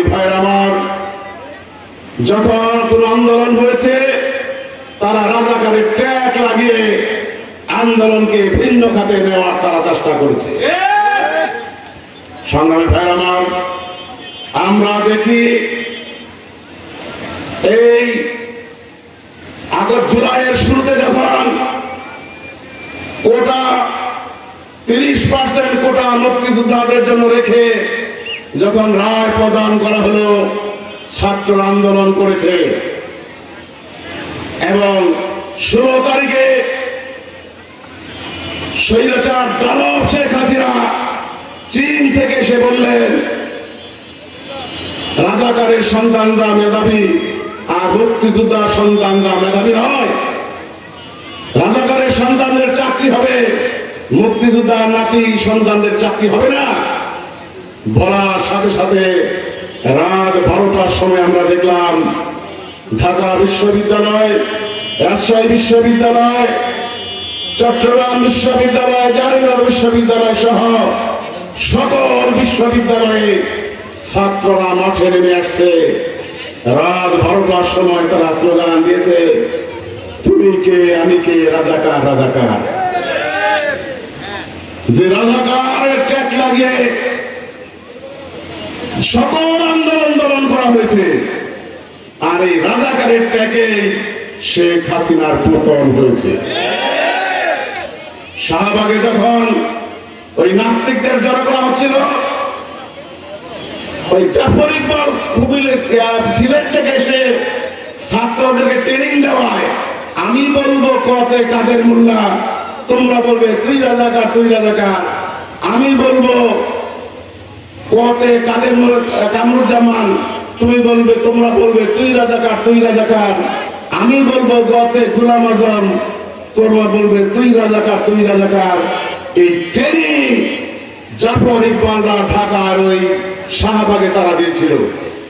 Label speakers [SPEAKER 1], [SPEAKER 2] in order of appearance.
[SPEAKER 1] সংগ্রামী ভাইয়ের আমার যখন কোন আন্দোলন হয়েছে, তারা রাজাকারের ট্যাগ লাগিয়ে আন্দোলনকে ভিন্ন খাতে নেওয়ার তারা চেষ্টা করেছে। সংগ্রামী ভাইয়ের আমার, আমরা দেখি এই আগস্ট জুলাইয়ের শুরুতে যখন কোটা তিরিশ পার্সেন্ট কোটা মুক্তিযোদ্ধাদের জন্য রেখে যখন রায় প্রদান করা হলো, ছাত্র আন্দোলন করেছে। এবং ষোলো তারিখে স্বৈরাচার দানব শেখ হাসিনা চীন থেকে এসে বললেন, রাজাকারের সন্তানরা মেধাবী আর মুক্তিযোদ্ধার সন্তানরা মেধাবী নয়। রাজাকারের সন্তানদের চাকরি হবে, মুক্তিযোদ্ধার নাতি সন্তানদের চাকরি হবে না। বলার সাথে সাথে রাত বারোটার সময় আমরা দেখলাম ঢাকা বিশ্ববিদ্যালয়, রাজশাহী বিশ্ববিদ্যালয়, চট্টগ্রাম বিশ্ববিদ্যালয় জাহাঙ্গীর বিশ্ববিদ্যালয় সহ সকল বিশ্ববিদ্যালয়ে ছাত্ররা মাঠে নেমে আসছে। রাত বারোটার সময় তারা স্লোগান দিয়েছে, তুমি কে, আমি কে, রাজাকার রাজাকার? যে রাজাকারের ট্যাগ লাগিয়ে সকল আন্দোলন দলন করা হয়েছে। আর এই রাজাকারের ট্যাগে শেখ হাসিনার পতন হয়েছে। শাহবাগে যখন ওই নাস্তিকদের জড়ো করা হচ্ছিল, ওই জাফর ইকবাল সিলেট থেকে এসে ছাত্রদেরকে ট্রেনিং দেওয়ায়, আমি বলব কতে কাদের মোল্লা, তোমরা বলবে, তুই রাজাকার তুই রাজাকার। আমি বলব কতে কাদের কামরুজ্জামান, তুমি বলবে, তোমরা বলবে, তুই রাজাকার তুই রাজাকার। আমি বলব গতে গুলাম আজম, তোমরা বলবে, তুই রাজাকার তুই রাজাকার। এই ট্রেনিং জাফর ইকবালরা ঢাকার ওই শাহবাগে তারা দিয়েছিল।